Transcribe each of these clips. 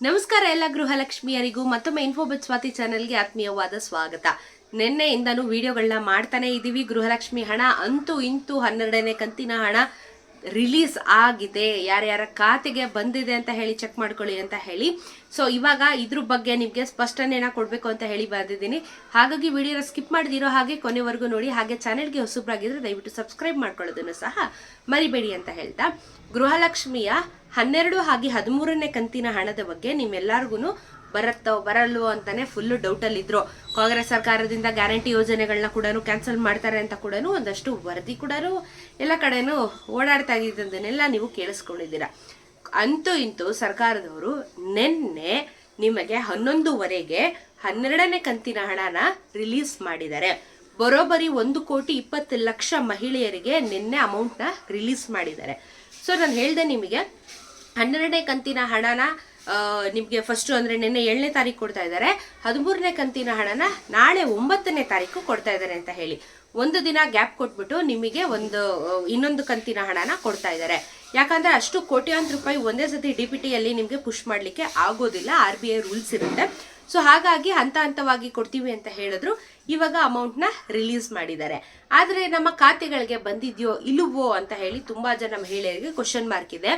ನಮಸ್ಕಾರ ಎಲ್ಲ ಗೃಹಲಕ್ಷ್ಮಿಯರಿಗೂ, ಮತ್ತೊಮ್ಮೆ ಇನ್ಫೋಬೆಟ್ ಸ್ವಾತಿ ಚಾನೆಲ್ಗೆ ಆತ್ಮೀಯವಾದ ಸ್ವಾಗತ. ನಿನ್ನೆಯಿಂದನೂ ವಿಡಿಯೋಗಳನ್ನ ಮಾಡ್ತಾನೆ ಇದ್ದೀವಿ. ಗೃಹಲಕ್ಷ್ಮಿ ಹಣ ಅಂತೂ ಇಂತೂ ಹನ್ನೆರಡನೇ ಕಂತಿನ ಹಣ ರಿಲೀಸ್ ಆಗಿದೆ. ಯಾರ್ಯಾರ ಖಾತೆಗೆ ಬಂದಿದೆ ಅಂತ ಹೇಳಿ ಚೆಕ್ ಮಾಡ್ಕೊಳ್ಳಿ ಅಂತ ಹೇಳಿ. ಸೊ ಇವಾಗ ಇದ್ರ ಬಗ್ಗೆ ನಿಮಗೆ ಸ್ಪಷ್ಟನೆನ ಕೊಡಬೇಕು ಅಂತ ಹೇಳಿ ಬರೆದಿದ್ದೀನಿ ಹಾಗಾಗಿ ವಿಡಿಯೋನ ಸ್ಕಿಪ್ ಮಾಡಿದಿರೋ ಹಾಗೆ ಕೊನೆವರೆಗೂ ನೋಡಿ. ಹಾಗೆ ಚಾನೆಲ್ಗೆ ಹೊಸಬ್ರಾಗಿದ್ರೆ ದಯವಿಟ್ಟು ಸಬ್ಸ್ಕ್ರೈಬ್ ಮಾಡ್ಕೊಳ್ಳೋದನ್ನು ಸಹ ಮರಿಬೇಡಿ ಅಂತ ಹೇಳ್ತಾ. ಗೃಹಲಕ್ಷ್ಮಿಯ ಹನ್ನೆರಡು ಹಾಗೆ ಹದಿಮೂರನೇ ಕಂತಿನ ಹಣದ ಬಗ್ಗೆ ನಿಮ್ಮೆಲ್ಲರಿಗೂ ಬರುತ್ತೋ, ಬರಲ್ವೋ ಅಂತಾನೆ ಫುಲ್ ಡೌಟಲ್ಲಿ ಇದ್ರು. ಕಾಂಗ್ರೆಸ್ ಸರ್ಕಾರದಿಂದ ಗ್ಯಾರಂಟಿ ಯೋಜನೆಗಳನ್ನ ಕೂಡ ಕ್ಯಾನ್ಸಲ್ ಮಾಡ್ತಾರೆ ಅಂತ ಕೂಡ ಒಂದಷ್ಟು ವರದಿ ಕೂಡ ಎಲ್ಲ ಕಡೆನೂ ಓಡಾಡ್ತಾ ಇದ್ದದನ್ನೆಲ್ಲ ನೀವು ಕೇಳಿಸ್ಕೊಂಡಿದ್ದೀರಾ. ಅಂತೂ ಇಂತೂ ಸರ್ಕಾರದವರು ನಿನ್ನೆ ನಿಮಗೆ ಹನ್ನೊಂದುವರೆಗೆ ಹನ್ನೆರಡನೇ ಕಂತಿನ ಹಣನ ರಿಲೀಸ್ ಮಾಡಿದ್ದಾರೆ. ಬರೋಬ್ಬರಿ ಒಂದು ಕೋಟಿ ಇಪ್ಪತ್ತು ಲಕ್ಷ ಮಹಿಳೆಯರಿಗೆ ನಿನ್ನೆ ಅಮೌಂಟ್ನ ರಿಲೀಸ್ ಮಾಡಿದ್ದಾರೆ. ಸೊ ನಾನು ಹೇಳಿದೆ ನಿಮಗೆ ಹನ್ನೆರಡನೇ ಕಂತಿನ ಹಣನ ನಿಮಗೆ ಫಸ್ಟು ಅಂದರೆ ನಿನ್ನೆ ಏಳನೇ ತಾರೀಕು ಕೊಡ್ತಾ ಇದ್ದಾರೆ. ಹದಿಮೂರನೇ ಕಂತಿನ ಹಣನ ನಾಳೆ ಒಂಬತ್ತನೇ ತಾರೀಕು ಕೊಡ್ತಾ ಇದ್ದಾರೆ ಅಂತ ಹೇಳಿ. ಒಂದು ದಿನ ಗ್ಯಾಪ್ ಕೊಟ್ಬಿಟ್ಟು ನಿಮಗೆ ಒಂದು ಇನ್ನೊಂದು ಕಂತಿನ ಹಣನ ಕೊಡ್ತಾ ಇದ್ದಾರೆ. ಯಾಕಂದರೆ ಅಷ್ಟು ಕೋಟ್ಯಾಂತರ ರೂಪಾಯಿ ಒಂದೇ ಸತಿ ಡಿ ಪಿ ಟಿಯಲ್ಲಿ ನಿಮಗೆ ಪುಷ್ ಮಾಡಲಿಕ್ಕೆ ಆಗೋದಿಲ್ಲ. ಆರ್ ಬಿ ಐ ರೂಲ್ಸ್ ಇರುತ್ತೆ. ಸೊ ಹಾಗಾಗಿ ಹಂತ ಹಂತವಾಗಿ ಕೊಡ್ತೀವಿ ಅಂತ ಹೇಳಿದ್ರು. ಇವಾಗ ಅಮೌಂಟ್ನ ರಿಲೀಸ್ ಮಾಡಿದ್ದಾರೆ. ಆದರೆ ನಮ್ಮ ಖಾತೆಗಳಿಗೆ ಬಂದಿದ್ಯೋ ಇಲ್ಲವೋ ಅಂತ ಹೇಳಿ ತುಂಬಾ ಜನ ಮಹಿಳೆಯರಿಗೆ ಕ್ವಶನ್ ಮಾರ್ಕ್ ಇದೆ.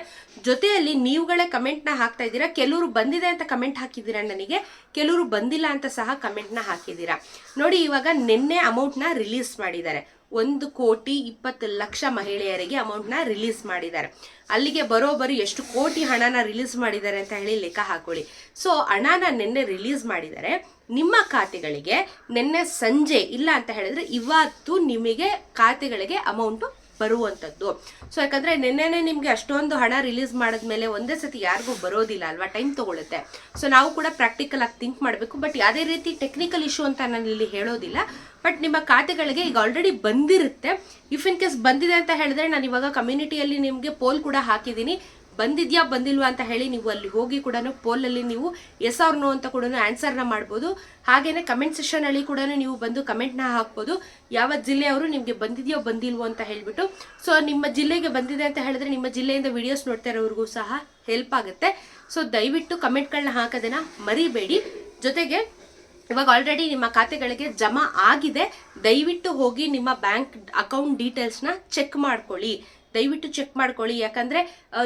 ಜೊತೆಯಲ್ಲಿ ನೀವುಗಳೇ ಕಮೆಂಟ್ನ ಹಾಕ್ತಾ ಇದ್ದೀರಾ? ಕೆಲವರು ಬಂದಿದೆ ಅಂತ ಕಮೆಂಟ್ ಹಾಕಿದ್ದೀರಾ ನನಗೆ? ಕೆಲವರು ಬಂದಿಲ್ಲ ಅಂತ ಸಹ ಕಮೆಂಟ್ನ ಹಾಕಿದ್ದೀರಾ? ನೋಡಿ, ಇವಾಗ ನಿನ್ನೆ ಅಮೌಂಟ್ನ ರಿಲೀಸ್ ಮಾಡಿದ್ದಾರೆ. ಒಂದು ಕೋಟಿ ಇಪ್ಪತ್ತು ಲಕ್ಷ ಮಹಿಳೆಯರಿಗೆ ಅಮೌಂಟ್ನ ರಿಲೀಸ್ ಮಾಡಿದ್ದಾರೆ. ಅಲ್ಲಿಗೆ ಬರೋಬ್ಬರಿ ಎಷ್ಟು ಕೋಟಿ ಹಣನ ರಿಲೀಸ್ ಮಾಡಿದ್ದಾರೆ ಅಂತ ಹೇಳಿ ಲೆಕ್ಕ ಹಾಕೊಳ್ಳಿ. ಸೊ ಹಣನ ನಿನ್ನೆ ರಿಲೀಸ್ ಮಾಡಿದ್ದಾರೆ. ನಿಮ್ಮ ಖಾತೆಗಳಿಗೆ ನಿನ್ನೆ ಸಂಜೆ ಇಲ್ಲ ಅಂತ ಹೇಳಿದ್ರೆ ಇವತ್ತು ನಿಮಗೆ ಖಾತೆಗಳಿಗೆ ಅಮೌಂಟು ಬರುವಂಥದ್ದು ಸೊ ಯಾಕಂದರೆ ನಿನ್ನೆನೆ ನಿಮಗೆ ಅಷ್ಟೊಂದು ಹಣ ರಿಲೀಸ್ ಮಾಡಿದ್ಮೇಲೆ ಒಂದೇ ಸತಿ ಯಾರಿಗೂ ಬರೋದಿಲ್ಲ ಅಲ್ವಾ? ಟೈಮ್ ತಗೊಳುತ್ತೆ. ಸೊ ನಾವು ಕೂಡ ಪ್ರಾಕ್ಟಿಕಲ್ ಆಗಿ ಥಿಂಕ್ ಮಾಡಬೇಕು. ಬಟ್ ಯಾವುದೇ ರೀತಿ ಟೆಕ್ನಿಕಲ್ ಇಶ್ಯೂ ಅಂತ ನಾನು ಇಲ್ಲಿ ಹೇಳೋದಿಲ್ಲ. ಬಟ್ ನಿಮ್ಮ ಖಾತೆಗಳಿಗೆ ಈಗ ಆಲ್ರೆಡಿ ಬಂದಿರುತ್ತೆ. ಇಫ್ ಇನ್ ಕೇಸ್ ಬಂದಿದೆ ಅಂತ ಹೇಳಿದ್ರೆ ನಾನು ಇವಾಗ ಕಮ್ಯುನಿಟಿಯಲ್ಲಿ ನಿಮಗೆ ಪೋಲ್ ಕೂಡ ಹಾಕಿದ್ದೀನಿ. ಬಂದಿದ್ಯಾ, ಬಂದಿಲ್ವಾ ಅಂತ ಹೇಳಿ ನೀವು ಅಲ್ಲಿ ಹೋಗಿ ಕೂಡ ಪೋಲಲ್ಲಿ ನೀವು ಎಸ್ ಆರ್ ನೋ ಅಂತ ಕೂಡ ಆನ್ಸರ್ನ ಮಾಡ್ಬೋದು. ಹಾಗೇನೆ ಕಮೆಂಟ್ ಸೆಷನ್ ಅಲ್ಲಿ ಕೂಡ ನೀವು ಬಂದು ಕಮೆಂಟ್ನ ಹಾಕ್ಬೋದು. ಯಾವ ಜಿಲ್ಲೆಯವರು ನಿಮಗೆ ಬಂದಿದೆಯೋ, ಬಂದಿಲ್ವೋ ಅಂತ ಹೇಳಿಬಿಟ್ಟು. ಸೊ ನಿಮ್ಮ ಜಿಲ್ಲೆಗೆ ಬಂದಿದೆ ಅಂತ ಹೇಳಿದ್ರೆ ನಿಮ್ಮ ಜಿಲ್ಲೆಯಿಂದ ವಿಡಿಯೋಸ್ ನೋಡ್ತಾ ಇರೋರಿಗೂ ಸಹ ಹೆಲ್ಪ್ ಆಗುತ್ತೆ. ಸೊ ದಯವಿಟ್ಟು ಕಮೆಂಟ್ಗಳನ್ನ ಹಾಕೋದನ್ನ ಮರಿಬೇಡಿ. ಜೊತೆಗೆ ಇವಾಗ ಆಲ್ರೆಡಿ ನಿಮ್ಮ ಖಾತೆಗಳಿಗೆ ಜಮಾ ಆಗಿದೆ. ದಯವಿಟ್ಟು ಹೋಗಿ ನಿಮ್ಮ ಬ್ಯಾಂಕ್ ಅಕೌಂಟ್ ಡೀಟೇಲ್ಸ್ನ ಚೆಕ್ ಮಾಡ್ಕೊಳ್ಳಿ. ದಯವಿಟ್ಟು ಚೆಕ್ ಮಾಡ್ಕೊಳ್ಳಿ. ಯಾಕಂದ್ರೆ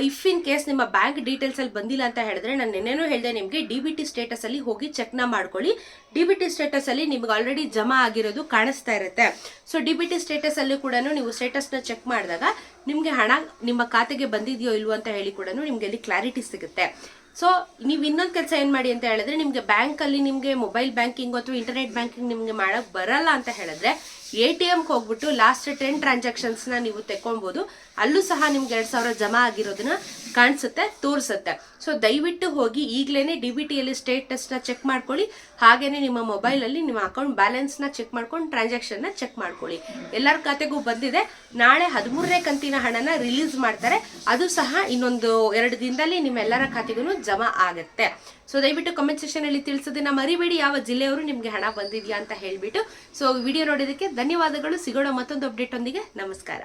ಇಫ್ ಇನ್ ಕೇಸ್ ನಿಮ್ಮ ಬ್ಯಾಂಕ್ ಡೀಟೇಲ್ಸಲ್ಲಿ ಬಂದಿಲ್ಲ ಅಂತ ಹೇಳಿದ್ರೆ ನಾನು ನೆನ್ನೆನೂ ಹೇಳಿದೆ ನಿಮಗೆ ಡಿ ಬಿ ಟಿ ಸ್ಟೇಟಸ್ ಅಲ್ಲಿ ಹೋಗಿ ಚೆಕ್ನ ಮಾಡ್ಕೊಳ್ಳಿ. ಡಿ ಬಿ ಟಿ ಸ್ಟೇಟಸ್ ಅಲ್ಲಿ ನಿಮ್ಗೆ ಆಲ್ರೆಡಿ ಜಮಾ ಆಗಿರೋದು ಕಾಣಿಸ್ತಾ ಇರುತ್ತೆ. So D B T status ಅಲ್ಲಿ ಕೂಡ ನೀವು ಸ್ಟೇಟಸ್ನ ಚೆಕ್ ಮಾಡಿದಾಗ ನಿಮಗೆ ಹಣ ನಿಮ್ಮ ಖಾತೆಗೆ ಬಂದಿದೆಯೋ ಇಲ್ವೋ ಅಂತ ಹೇಳಿ ಕೂಡ ನಿಮಗೆ ಅಲ್ಲಿ ಕ್ಲಾರಿಟಿ ಸಿಗುತ್ತೆ. ಸೊ ನೀವು ಇನ್ನೊಂದು ಕೆಲಸ ಏನು ಮಾಡಿ ಅಂತ ಹೇಳಿದ್ರೆ, ನಿಮಗೆ ಬ್ಯಾಂಕಲ್ಲಿ ನಿಮಗೆ ಮೊಬೈಲ್ ಬ್ಯಾಂಕಿಂಗ್ ಅಥವಾ ಇಂಟರ್ನೆಟ್ ಬ್ಯಾಂಕಿಂಗ್ ನಿಮಗೆ ಮಾಡಕ್ ಬರಲ್ಲ ಅಂತ ಹೇಳಿದ್ರೆ ಎ ಟಿ ಎಮ್ಗೆ ಹೋಗ್ಬಿಟ್ಟು ಲಾಸ್ಟ್ ಟೆನ್ ಟ್ರಾನ್ಸಾಕ್ಷನ್ಸ್ನ ನೀವು ತೆಕ್ಕೊಬೋದು ಅಲ್ಲೂ ಸಹ ನಿಮ್ಗೆ ಎರಡು ಸಾವಿರ ಜಮಾ ಆಗಿರೋದನ್ನ ಕಾಣಿಸುತ್ತೆ, ತೋರಿಸುತ್ತೆ. ಸೊ ದಯವಿಟ್ಟು ಹೋಗಿ ಈಗಲೇ ಡಿ ಬಿ ಟಿಯಲ್ಲಿ ಸ್ಟೇಟಸ್ನ ಚೆಕ್ ಮಾಡ್ಕೊಳ್ಳಿ. ಹಾಗೇ ನಿಮ್ಮ ಮೊಬೈಲಲ್ಲಿ ನಿಮ್ಮ ಅಕೌಂಟ್ ಬ್ಯಾಲೆನ್ಸ್ನ ಚೆಕ್ ಮಾಡ್ಕೊಂಡು ಟ್ರಾನ್ಸಾಕ್ಷನ್ನ ಚೆಕ್ ಮಾಡ್ಕೊಳ್ಳಿ. ಎಲ್ಲರ ಖಾತೆಗೂ ಬಂದಿದೆ. ನಾಳೆ ಹದಿಮೂರನೇ ಕಂತಿನ ಹಣನ ರಿಲೀಸ್ ಮಾಡ್ತಾರೆ. ಅದು ಸಹ ಇನ್ನೊಂದು ಎರಡು ದಿನದಲ್ಲಿ ನಿಮ್ಮೆಲ್ಲರ ಖಾತೆಗೂ ಜಮಾ ಆಗುತ್ತೆ. ಸೊ ದಯವಿಟ್ಟು ಕಮೆಂಟ್ ಸೆಕ್ಷನ್ ಅಲ್ಲಿ ತಿಳಿಸೋದನ್ನ ಮರಿಬೇಡಿ. ಯಾವ ಜಿಲ್ಲೆಯವರು ನಿಮಗೆ ಹಣ ಬಂದಿದ್ಯಾ ಅಂತ ಹೇಳಿಬಿಟ್ಟು. ಸೊ ವಿಡಿಯೋ ನೋಡೋದಕ್ಕೆ ಧನ್ಯವಾದಗಳು. ಸಿಗೋಣ ಮತ್ತೊಂದು ಅಪ್ಡೇಟ್ ಒಂದಿಗೆ. ನಮಸ್ಕಾರ.